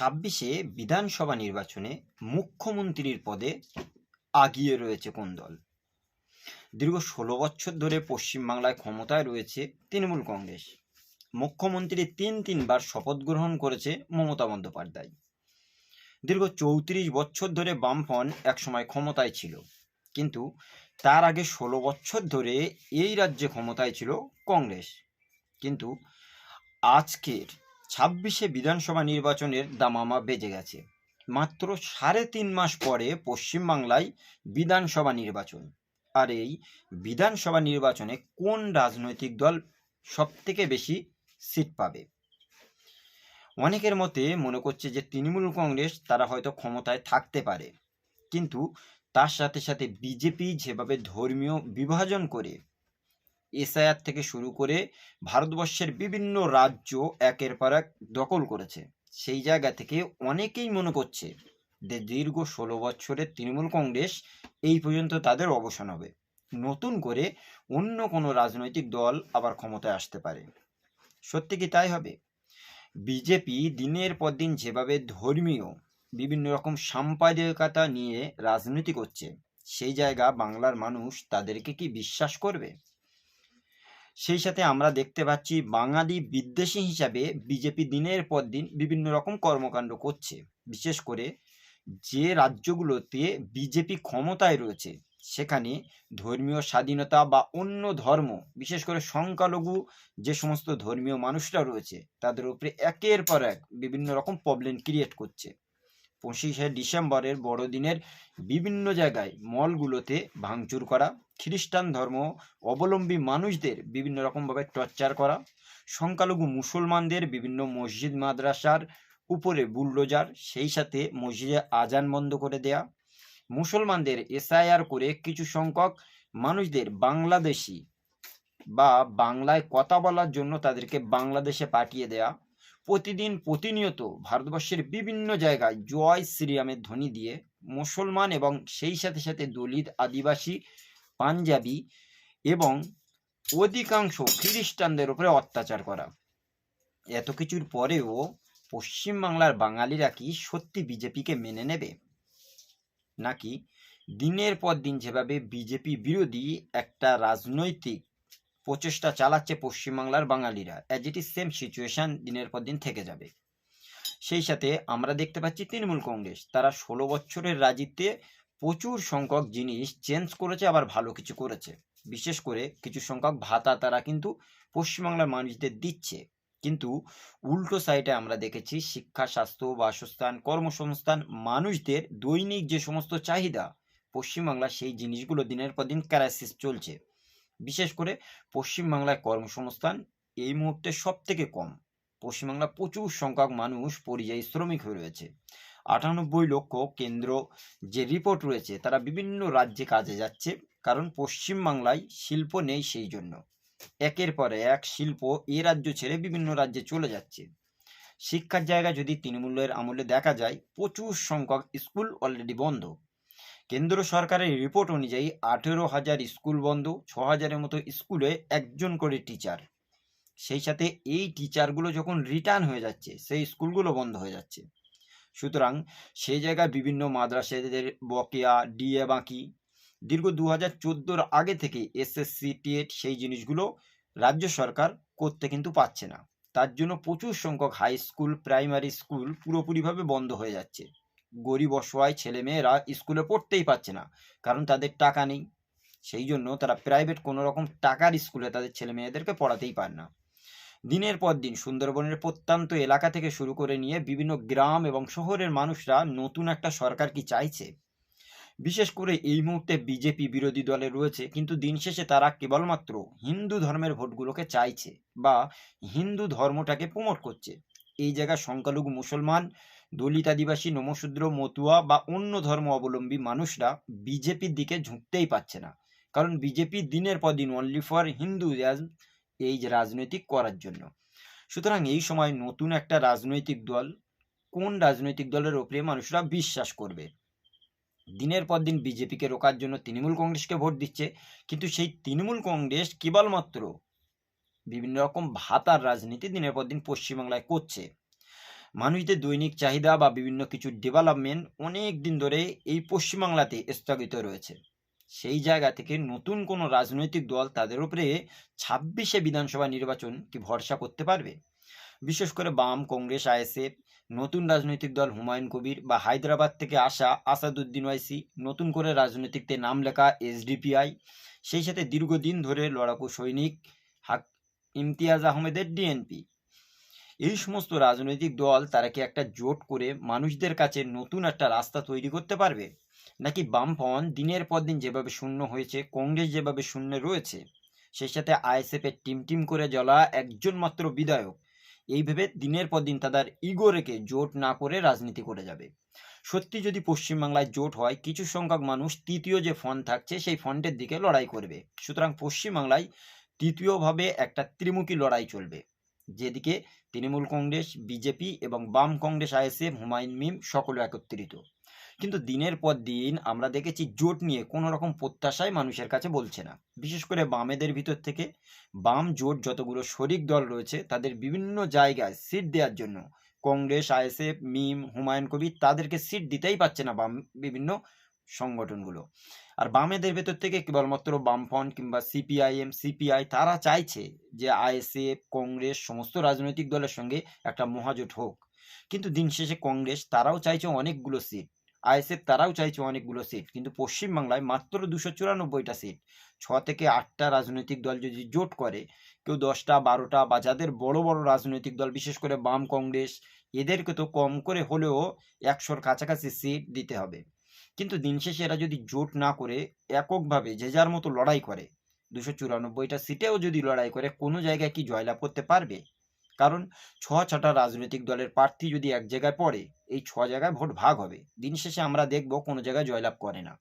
ছাব্বিশে বিধানসভা নির্বাচনে মুখ্যমন্ত্রীর পদে আগিয়ে রয়েছে কোন দল? দীর্ঘ ষোলো বছর ধরে পশ্চিমবাংলায় ক্ষমতায় রয়েছে তৃণমূল কংগ্রেস। মুখ্যমন্ত্রী তিন তিনবার শপথ গ্রহণ করেছে মমতা বন্দ্যোপাধ্যায়। দীর্ঘ চৌত্রিশ বছর ধরে বামফ্রন্ট একসময় ক্ষমতায় ছিল, কিন্তু তার আগে ষোলো বছর ধরে এই রাজ্যে ক্ষমতায় ছিল কংগ্রেস। কিন্তু আজকের ছাব্বিশে বিধানসভা নির্বাচনের দামামা বেজে গেছে। মাত্র সাড়ে তিন মাস পরে পশ্চিমবাংলায় বিধানসভা নির্বাচন। আর এই বিধানসভা নির্বাচনে কোন রাজনৈতিক দল সবথেকে বেশি সিট পাবে? অনেকের মতে মনে করছে যে তৃণমূল কংগ্রেস তারা হয়তো ক্ষমতায় থাকতে পারে। কিন্তু তার সাথে সাথে বিজেপি যেভাবে ধর্মীয় বিভাজন করে এসআইআর থেকে শুরু করে ভারতবর্ষের বিভিন্ন রাজ্য একের পর এক দখল করেছে। সেই জায়গা থেকে অনেকেই মনে করছে যে দীর্ঘ ষোলো বছরের তৃণমূল কংগ্রেস এই পর্যন্ত তাদের অবসান হবে। নতুন করে অন্য কোনো রাজনৈতিক দল আবার ক্ষমতায় আসতে পারে। সত্যি কি তাই হবে? বিজেপি দিনের পর দিন যেভাবে ধর্মীয় বিভিন্ন রকম সাম্প্রদায়িকতা নিয়ে রাজনীতি করছে, সেই জায়গা বাংলার মানুষ তাদেরকে কি বিশ্বাস করবে? সেই সাথে আমরা দেখতে পাচ্ছি বাঙালি বিদ্বেষী হিসাবে বিজেপি দিনের পর দিন বিভিন্ন রকম কর্মকাণ্ড করছে। বিশেষ করে যে রাজ্যগুলোতে বিজেপি ক্ষমতায় রয়েছে, সেখানে ধর্মীয় স্বাধীনতা বা অন্য ধর্ম, বিশেষ করে সংখ্যালঘু যে সমস্ত ধর্মীয় মানুষরা রয়েছে, তাদের উপরে একের পর এক বিভিন্ন রকম প্রবলেম ক্রিয়েট করছে। পঁচিশে ডিসেম্বরের বড়দিনের বিভিন্ন জায়গায় মলগুলোতে ভাঙচুর করা, খ্রিস্টান ধর্ম অবলম্বী মানুষদের বিভিন্ন রকমভাবে টর্চার করা, সংখ্যালঘু মুসলমানদের বিভিন্ন মসজিদ, মাদ্রাসার উপরে বুলডোজার, সেই সাথে মসজিদে আজান বন্ধ করে দেয়া, মুসলমানদের এসআইআর করে কিছু সংখ্যক মানুষদের বাংলাদেশি বা বাংলায় কথা বলার জন্য তাদেরকে বাংলাদেশে পাঠিয়ে দেয়া প্রতিদিন প্রতিনিয়ত ভারতবর্ষের বিভিন্ন জায়গায় জয় শ্রীরামের ধ্বনি দিয়ে মুসলমান এবং সেই সাথে সাথে দলিত আদিবাসী, পাঞ্জাবি এবং অধিকাংশ খ্রিস্টানদের উপরে অত্যাচার করা। এত কিছুর পরেও পশ্চিমবাংলার বাঙালিরা কি সত্যি বিজেপিকে মেনে নেবে? নাকি দিনের পর দিন যেভাবে বিজেপি বিরোধী একটা রাজনৈতিক প্রচেষ্টা চালাচ্ছে পশ্চিমবাংলার বাঙালিরা। As it is same situation দিনের পর দিন থেকে যাবে। সেই সাথে আমরা দেখতে পাচ্ছি তৃণমূল কংগ্রেস। তারা ষোলো বছরের রাজিতে প্রচুর সংখ্যক জিনিস চেঞ্জ করেছে, আবার ভালো কিছু করেছে। বিশেষ করে কিছু সংখ্যক ভাতা তারা কিন্তু পশ্চিমবাংলার মানুষদের দিচ্ছে। কিন্তু উল্টো সাইডে আমরা দেখেছি শিক্ষা, স্বাস্থ্য, বাসস্থান, কর্মসংস্থান, মানুষদের দৈনিক যে সমস্ত চাহিদা পশ্চিমবাংলা সেই জিনিসগুলো দিনের পর দিন ক্রাইসিস চলছে। বিশেষ করে পশ্চিমবাংলায় কর্মসংস্থান এই মুহূর্তে সব থেকে কম। পশ্চিমবাংলা প্রচুর সংখ্যক মানুষ পরিযায়ী শ্রমিক হয়ে রয়েছে। আটানব্বই লক্ষ কেন্দ্র যে রিপোর্ট রয়েছে, তারা বিভিন্ন রাজ্যে কাজে যাচ্ছে, কারণ পশ্চিমবাংলায় শিল্প নেই সেই জন্য। একের পরে এক শিল্প এ রাজ্য ছেড়ে বিভিন্ন রাজ্যে চলে যাচ্ছে। শিক্ষার জায়গা যদি তৃণমূলের আমলে দেখা যায়, প্রচুর সংখ্যক স্কুল অলরেডি বন্ধ। কেন্দ্র সরকারের রিপোর্ট অনুযায়ী আঠেরো হাজার স্কুল বন্ধ, ছ হাজারের মতো স্কুলে একজন করে টিচার সেই সাথে এই টিচারগুলো যখন রিটার্ন হয়ে যাচ্ছে, সেই স্কুলগুলো বন্ধ হয়ে যাচ্ছে। সুতরাং সেই জায়গায় বিভিন্ন মাদ্রাসাদের বকেয়া ডিএ বাঁকি। দীর্ঘ দু হাজার চোদ্দোর আগে থেকে এসএসসি টেট সেই জিনিসগুলো রাজ্য সরকার করতে কিন্তু পাচ্ছে না। তার জন্য প্রচুর সংখ্যক হাই স্কুল প্রাইমারি স্কুল পুরোপুরিভাবে বন্ধ হয়ে যাচ্ছে। গরিব অসহায় ছেলেমেয়েরা স্কুলে পড়তেই পারছে না। কারণ তাদের টাকা নেই। সেই জন্য তারা প্রাইভেট কোনো রকম টাকার স্কুলে তাদের ছেলে মেয়েদেরকে পড়াতেই পারে না। দিনের পর দিন সুন্দরবনের প্রত্যন্ত এলাকা থেকে শুরু করে নিয়ে বিভিন্ন গ্রাম এবং শহরের মানুষরা নতুন একটা সরকার কি চাইছে? বিশেষ করে এই মুহূর্তে বিজেপি বিরোধী দলে রয়েছে, কিন্তু দিন শেষে তারা কেবলমাত্র হিন্দু ধর্মের ভোটগুলোকে চাইছে বা হিন্দু ধর্মটাকে প্রমোট করছে। এই জায়গায় সংখ্যালঘু মুসলমান দলিত আদিবাসী, নমশূদ্র, মতুয়া বা অন্য ধর্ম অবলম্বী মানুষরা বিজেপির দিকে ঝুঁকতেই পারছে না। কারণ বিজেপি দিনের পর দিন অনলি ফর হিন্দু এই রাজনৈতিক করার জন্য। সুতরাং এই সময় নতুন একটা রাজনৈতিক দল কোন রাজনৈতিক দলের ওপরে মানুষরা বিশ্বাস করবে? দিনের পর দিন বিজেপিকে রোকার জন্য তৃণমূল কংগ্রেসকে ভোট দিচ্ছে, কিন্তু সেই তৃণমূল কংগ্রেস কেবলমাত্র বিভিন্ন রকম ভাতার রাজনীতি দিনের পর দিন পশ্চিমবাংলায় করছে। মানুষদের দৈনিক চাহিদা বা বিভিন্ন কিছু ডেভেলপমেন্ট অনেক দিন ধরে এই পশ্চিমবাংলাতে স্থগিত রয়েছে। সেই জায়গা থেকে নতুন কোনো রাজনৈতিক দল তাদের উপরে ছাব্বিশে বিধানসভা নির্বাচন কি ভরসা করতে পারবে? বিশেষ করে বাম, কংগ্রেস, আইএসএফ, নতুন রাজনৈতিক দল হুমায়ুন কবির বা হায়দ্রাবাদ থেকে আসা আসাদুদ্দিন ওয়াইসি, নতুন করে রাজনীতিতে নাম লেখা এসডিপিআই, সেই সাথে দীর্ঘদিন ধরে লড়াকু সৈনিক হাক ইমতিয়াজ আহমেদের ডিএনপি। এই সমস্ত রাজনৈতিক দল তারা কি একটা জোট করে মানুষদের কাছে নতুন একটা রাস্তা তৈরি করতে পারবে? নাকি বামপন দিনের পর দিন যেভাবে শূন্য হয়েছে, কংগ্রেস যেভাবে শূন্য রয়েছে সেই সাথে আইএসএফ এর টিম টিম করে জ্বলা একজন মাত্র বিধায়ক এইভাবে দিনের পর দিন তাদের ইগো রেখে জোট না করে রাজনীতি করে যাবে? সত্যি যদি পশ্চিমবাংলায় জোট হয়, কিছু সংখ্যক মানুষ তৃতীয় যে ফন্ড থাকছে, সেই ফন্ডের দিকে লড়াই করবে। সুতরাং পশ্চিমবাংলায় তৃতীয়ভাবে একটা ত্রিমুখী লড়াই চলবে। যেদিকে তৃণমূল কংগ্রেস, বিজেপি এবং বাম কংগ্রেস, আইএসএফ, হুমায়ুন মিম সকলে একত্রিত। কিন্তু দিনের পর দিন আমরা দেখেছি জোট নিয়ে কোনো রকম প্রত্যাশাই মানুষের কাছে বলছে না। বিশেষ করে বামেদের ভিতর থেকে বাম জোট যতগুলো শরিক দল রয়েছে, তাদের বিভিন্ন জায়গায় সিট দেওয়ার জন্য কংগ্রেস, আইএসএফ, মিম, হুমায়ুন কবির তাদেরকে সিট দিতেই পারছে না বাম বিভিন্ন সংগঠনগুলো। আর বামেদের ভেতর থেকে কেবলমাত্র বামফ্রন্ট কিংবা সিপিআইএম, সিপিআই তারা চাইছে যে আইএসএফ, কংগ্রেস সমস্ত রাজনৈতিক দলের সঙ্গে একটা মহাজোট হোক। কিন্তু দিন শেষে কংগ্রেস তারাও চাইছে অনেকগুলো সিট, আইএসএফ তারাও চাইছে অনেকগুলো সিট, কিন্তু পশ্চিমবাংলায় মাত্র দুশো চুরানব্বইটা সিট। ছ থেকে আটটা রাজনৈতিক দল যদি জোট করে, কেউ দশটা, বারোটা বা যাদের বড় বড় রাজনৈতিক দল, বিশেষ করে বাম, কংগ্রেস, এদেরকে তো কম করে হলেও একশোর কাছাকাছি সিট দিতে হবে। কিন্তু দিন শেষে এরা যদি জোট না করে, এককভাবে যে যার মতো লড়াই করে, দুশো চুরানব্বইটা সিটেও যদি লড়াই করে, কোনো জায়গায় কি জয়লাভ করতে পারবে? কারণ ছ ছটা রাজনৈতিক দলের প্রার্থী যদি এক জায়গায় পড়ে, এই ছ জায়গায় ভোট ভাগ হবে। দিন শেষে আমরা দেখব কোনো জায়গায় জয়লাভ করে না।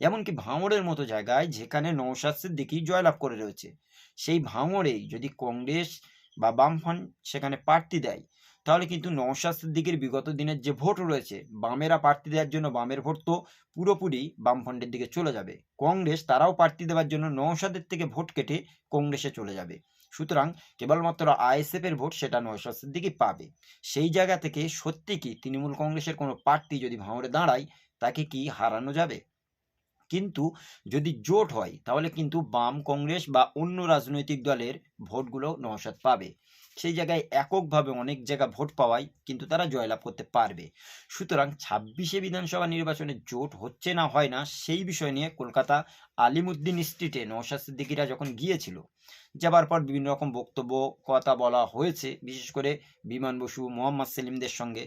এমনকি ভাঙড়ের মতো জায়গায়, যেখানে নৌশাদ সিদ্দিকি জয়লাভ করে রয়েছে, সেই ভাঙড়েই যদি কংগ্রেস বা বামফ্রন্ট সেখানে প্রার্থী দেয় তাহলে কিন্তু নৌশাদ সিদ্দিকির বিগত দিনের যে ভোট রয়েছে, বামেরা প্রার্থী দেওয়ার জন্য বামের ভোট তো পুরোপুরি বামফ্রন্টের দিকে চলে যাবে। কংগ্রেস তারাও প্রার্থী দেওয়ার জন্য নৌশাদের থেকে ভোট কেটে কংগ্রেসে চলে যাবে। সুতরাং কেবলমাত্র আইএসএফ এর ভোট সেটা নৌশাদ সিদ্দিকি পাবে। সেই জায়গা থেকে সত্যি কি তৃণমূল কংগ্রেসের কোনো প্রার্থী যদি ভাঙড়ে দাঁড়ায়, তাকে কি হারানো যাবে? কিন্তু যদি জোট হয়, তাহলে কিন্তু বাম কংগ্রেস বা অন্য রাজনৈতিক দলের ভোটগুলো নৌশাদ পাবে। সেই জায়গায় এককভাবে অনেক জায়গা ভোট পাওয়ায় কিন্তু তারা জয়লাভ করতে পারবে। সুতরাং ছাব্বিশে বিধানসভা নির্বাচনে জোট হচ্ছে না হয় না সেই বিষয় নিয়ে কলকাতা আলিমুদ্দিন স্ট্রিটে নৌশাদ সিদ্দিকিরা যখন গিয়েছিল, যাবার পর বিভিন্ন রকম বক্তব্য, কথা বলা হয়েছে, বিশেষ করে বিমান বসু, মোহাম্মদ সেলিমদের সঙ্গে।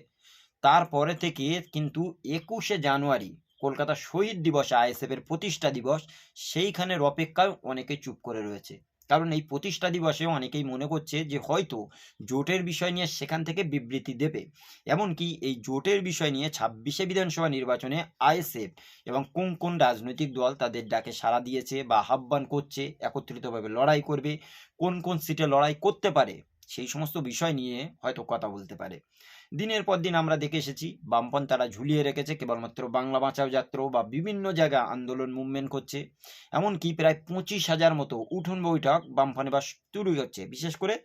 তারপরে থেকে কিন্তু একুশে জানুয়ারি কলকাতা শহীদ দিবস আইএসএফ এর প্রতিষ্ঠা দিবস, সেইখানের অপেক্ষায় অনেকে চুপ করে রয়েছে। কারণ এই প্রতিষ্ঠা দিবসে অনেকেই মনে করছে যে হয়তো জোটের বিষয় নিয়ে সেখান থেকে বিবৃতি দেবে। এমনকি এই জোটের বিষয় নিয়ে ছাব্বিশে বিধানসভা নির্বাচনে আইএসএফ এবং কোন কোন রাজনৈতিক দল তাদের ডাকে সাড়া দিয়েছে বা আহ্বান করছে, একত্রিতভাবে লড়াই করবে, কোন কোন সিটে লড়াই করতে পারে সেই সমস্ত বিষয় নিয়ে হয়তো কথা বলতে পারে। দিনের পর দিন আমরা দেখে এসেছি বামপন তারা ঝুলিয়ে রেখেছে, কেবলমাত্র বাংলা বাঁচাও যাত্র বা বিভিন্ন জায়গা আন্দোলন মুভমেন্ট করছে। এমনকি প্রায় পঁচিশ হাজার মতো উঠোন বৈঠক বামফানে বা শুরু হচ্ছে। বিশেষ করে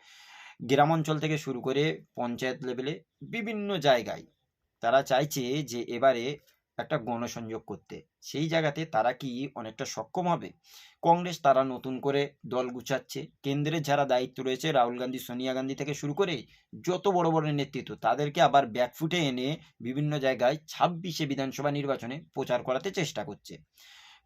গ্রাম অঞ্চল থেকে শুরু করে পঞ্চায়েত লেভেলে বিভিন্ন জায়গায় তারা চাইছে যে এবারে একটা গণসংযোগ করতে। সেই জায়গাতে তারা কি অনেকটা সক্ষম হবে? কংগ্রেস তারা নতুন করে দল গুছাচ্ছে। কেন্দ্রের যারা দায়িত্ব রয়েছে, রাহুল গান্ধী, সোনিয়া গান্ধী থেকে শুরু করে যত বড় বড় নেতৃত্ব, তাদেরকে আবার ব্যাকফুটে এনে বিভিন্ন জায়গায় ছাব্বিশে বিধানসভা নির্বাচনে প্রচার করাতে চেষ্টা করছে।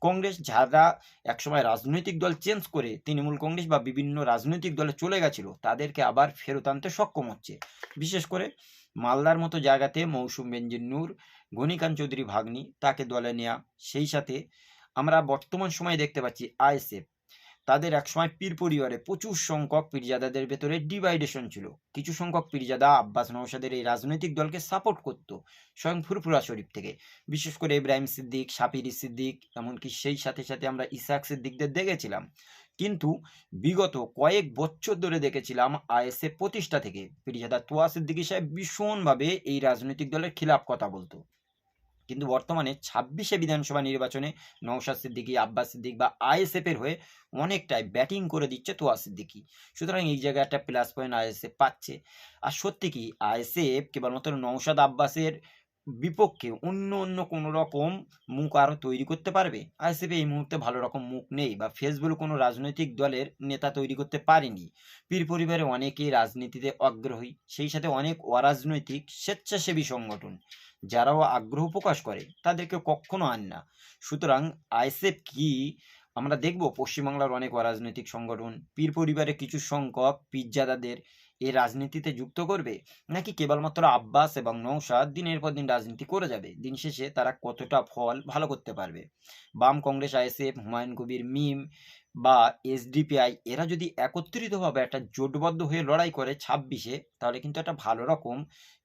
কংগ্রেস যারা একসময় রাজনৈতিক দল চেঞ্জ করে তৃণমূল কংগ্রেস বা বিভিন্ন রাজনৈতিক দলে চলে গেছিল, তাদেরকে আবার ফেরত আনতে সক্ষম হচ্ছে। বিশেষ করে মালদার মতো জায়গাতে মৌসুম বেঞ্জির নূর গণিকান্ত চৌধুরী ভাগ্নি তাকে দলে নেওয়া সেই সাথে আমরা বর্তমান সময়ে দেখতে পাচ্ছি আইএসএফ। তাদের একসময় পীর পরিবারে প্রচুর সংখ্যক পীরজাদাদের ভেতরে ডিভাইডেশন ছিল। কিছু সংখ্যক পীরজাদা আব্বাস নৌসাদের এই রাজনৈতিক দলকে সাপোর্ট করত স্বয়ং ফুরফুরা শরীফ থেকে। বিশেষ করে ইব্রাহিম সিদ্দিক সাপিরি সিদ্দিক, এমনকি সেই সাথে সাথে আমরা ইসাক সিদ্দিকদের দেখেছিলাম। কিন্তু বিগত কয়েক বছর ধরে দেখেছিলাম আইএসএফ প্রতিষ্ঠা থেকে। পীরজাদা তোয়া সিদ্দিকী সাহেব ভীষণভাবে এই রাজনৈতিক দলের খিলাফ কথা বলতো। কিন্তু বর্তমানে ছাব্বিশে বিধানসভা নির্বাচনে নওশাদ সিদ্দিকী, আব্বাস সিদ্দিক বা আইএসএফের হয়ে অনেকটাই ব্যাটিং করে দিচ্ছে তোয়া সিদ্দিকী। সুতরাং এই জায়গায় একটা প্লাস পয়েন্ট আইএসএফ পাচ্ছে। আর সত্যি কি, আইএসএফ কেবলমাত্র নওশাদ, আব্বাসের বিপক্ষে অন্য অন্য কোনো রকম মুখ আরও তৈরি করতে পারবে? আইএসএফ এই মুহূর্তে ভালো রকম মুখ নেই বা ফেসবুক কোনো রাজনৈতিক দলের নেতা তৈরি করতে পারেনি। পীর পরিবারে অনেকেই রাজনীতিতে আগ্রহী সেই সাথে অনেক অরাজনৈতিক, স্বেচ্ছাসেবী সংগঠন, যারাও আগ্রহ প্রকাশ করে, তাদেরকে কখনো আন না। সুতরাং আইএসএফ কি আমরা দেখব? পশ্চিমবাংলার অনেক অরাজনৈতিক সংগঠন, পীর পরিবারের কিছু সংখ্যক, পীরজাদাদের এই রাজনীতিতে যুক্ত করবে? নাকি কেবলমাত্র আব্বাস এবং নৌসাদ দিনের পর দিন রাজনীতি করে যাবে? দিন শেষে তারা কতটা ফল ভালো করতে পারবে? বাম কংগ্রেস, আইএসএফ, হুমায়ুন কবির মিম বা এসডিপিআই, এরা যদি একত্রিতভাবে একটা জোটবদ্ধ হয়ে লড়াই করে ছাব্বিশে, তাহলে কিন্তু একটা ভালো রকম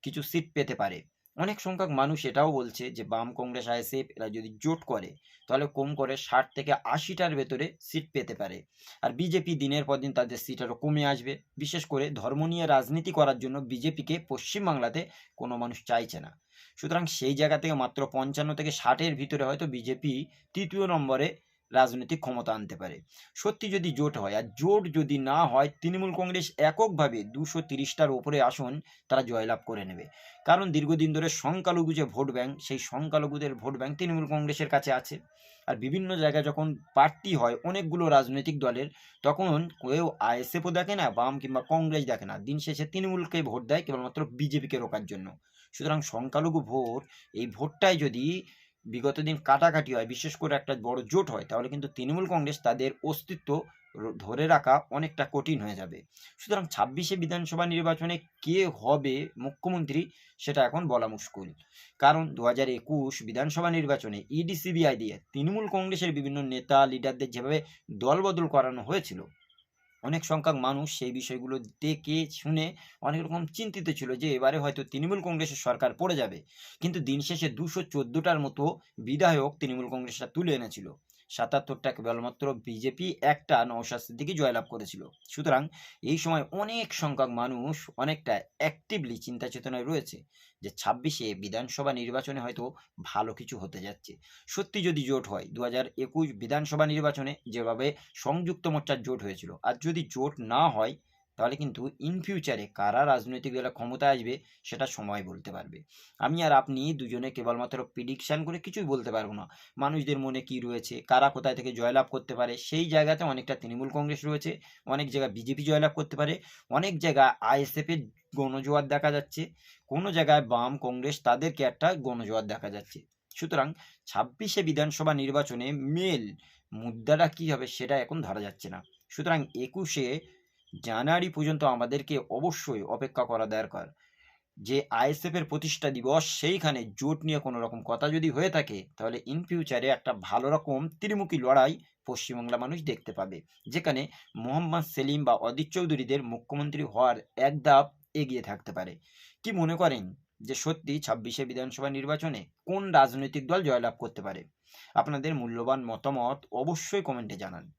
কিছু সিট পেতে পারে। অনেক সংখ্যক মানুষ এটাও বলছে যে বাম কংগ্রেস আইএসএফ এরা যদি জোট করে, তাহলে কম করে ষাট থেকে আশিটার ভেতরে সিট পেতে পারে। আর বিজেপি দিনের পর দিন তাদের সিট আরও কমে আসবে। বিশেষ করে ধর্ম নিয়ে রাজনীতি করার জন্য বিজেপিকে পশ্চিমবাংলাতে কোনো মানুষ চাইছে না। সুতরাং সেই জায়গা থেকে মাত্র পঞ্চান্ন থেকে ষাটের ভিতরে হয়তো বিজেপি তৃতীয় নম্বরে রাজনৈতিক ক্ষমতা আনতে পারে। সত্যি যদি জোট হয়, আর জোট যদি না হয়, তৃণমূল কংগ্রেস এককভাবে দুশো তিরিশটার ওপরে আসন তারা জয়লাভ করে নেবে। কারণ দীর্ঘদিন ধরে সংখ্যালঘু যে ভোট ব্যাংক, সেই সংখ্যালঘুদের ভোট ব্যাংক তৃণমূল কংগ্রেসের কাছে আছে। আর বিভিন্ন জায়গায় যখন প্রার্থী হয় অনেকগুলো রাজনৈতিক দলের, তখন কেউ আইএসএফও দেখে না, বাম কিংবা কংগ্রেস দেখে না। দিন শেষে তৃণমূলকে ভোট দেয় কেবলমাত্র বিজেপিকে রোকার জন্য। সুতরাং সংখ্যালঘু ভোট, এই ভোটটাই যদি বিগত দিন কাটাকাটি হয়, বিশেষ করে একটা বড় জোট হয়, তাহলে কিন্তু তৃণমূল কংগ্রেস তাদের অস্তিত্ব ধরে রাখা অনেকটা কঠিন হয়ে যাবে। সুতরাং ছাব্বিশে বিধানসভা নির্বাচনে কে হবে মুখ্যমন্ত্রী সেটা এখন বলা মুশকিল। কারণ দু হাজার একুশ বিধানসভা নির্বাচনে ইডি সিবিআই দিয়ে তৃণমূল কংগ্রেসের বিভিন্ন নেতা লিডারদের যেভাবে দলবদল করানো হয়েছিল অনেক সংখ্যক মানুষ সেই বিষয়গুলো দেখে, শুনে অনেক রকম চিন্তিত ছিল যে এবারে হয়তো তৃণমূল কংগ্রেসের সরকার পড়ে যাবে। কিন্তু দিন শেষে দুশো চোদ্দোটার মতো বিধায়ক তৃণমূল কংগ্রেসটা তুলে এনেছিল। সাতাত্তরটা কেবলমাত্র বিজেপি একটা নৌশাদ সিদ্দিকি জয়লাভ করেছিল। সুতরাং এই সময় অনেক সংখ্যক মানুষ অনেকটা অ্যাক্টিভলি চিন্তা চেতনায় রয়েছে যে ছাব্বিশে বিধানসভা নির্বাচনে হয়তো ভালো কিছু হতে যাচ্ছে। সত্যি যদি জোট হয় দু হাজার একুশ বিধানসভা নির্বাচনে যেভাবে সংযুক্ত মোর্চার জোট হয়েছিল, আর যদি জোট না হয় তাহলে কিন্তু ইন ফিউচারে কারা রাজনৈতিক দলে ক্ষমতা আসবে সেটা সময় বলতে পারবে। আমি আর আপনি দুজনে কেবলমাত্র প্রিডিকশান করে কিছুই বলতে পারব না। মানুষদের মনে কি রয়েছে? কারা কোথায় থেকে জয়লাভ করতে পারে? সেই জায়গাতে অনেকটা তৃণমূল কংগ্রেস রয়েছে, অনেক জায়গায় বিজেপি জয়লাভ করতে পারে, অনেক জায়গায় আইএসএফের গণজোয়ার দেখা যাচ্ছে, কোনো জায়গায় বাম কংগ্রেস তাদেরকে একটা গণজোয়ার দেখা যাচ্ছে। সুতরাং ছাব্বিশে বিধানসভা নির্বাচনে মেল মুদ্রাটা কী হবে সেটা এখন ধরা যাচ্ছে না। সুতরাং একুশে জানুয়ারি পর্যন্ত আমাদেরকে অবশ্যই অপেক্ষা করা দরকার। যে আইএসএফ এর প্রতিষ্ঠা দিবস, সেইখানে জোট নিয়ে কোনো রকম কথা যদি হয়ে থাকে, তাহলে ইন ফিউচারে একটা ভালো রকম ত্রিমুখী লড়াই পশ্চিমবাংলা মানুষ দেখতে পাবে। যেখানে মোহাম্মদ সেলিম বা অদিত চৌধুরীদের মুখ্যমন্ত্রী হওয়ার এক ধাপ এগিয়ে থাকতে পারে। কি মনে করেন যে সত্যি ছাব্বিশে বিধানসভা নির্বাচনে কোন রাজনৈতিক দল জয়লাভ করতে পারে? আপনাদের মূল্যবান মতামত অবশ্যই কমেন্টে জানান।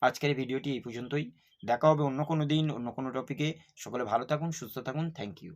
আজকের ভিডিওটি এই পর্যন্তই। দেখা হবে অন্য কোনো দিন, অন্য কোনো টপিকে সকলে ভালো থাকুন, সুস্থ থাকুন। Thank you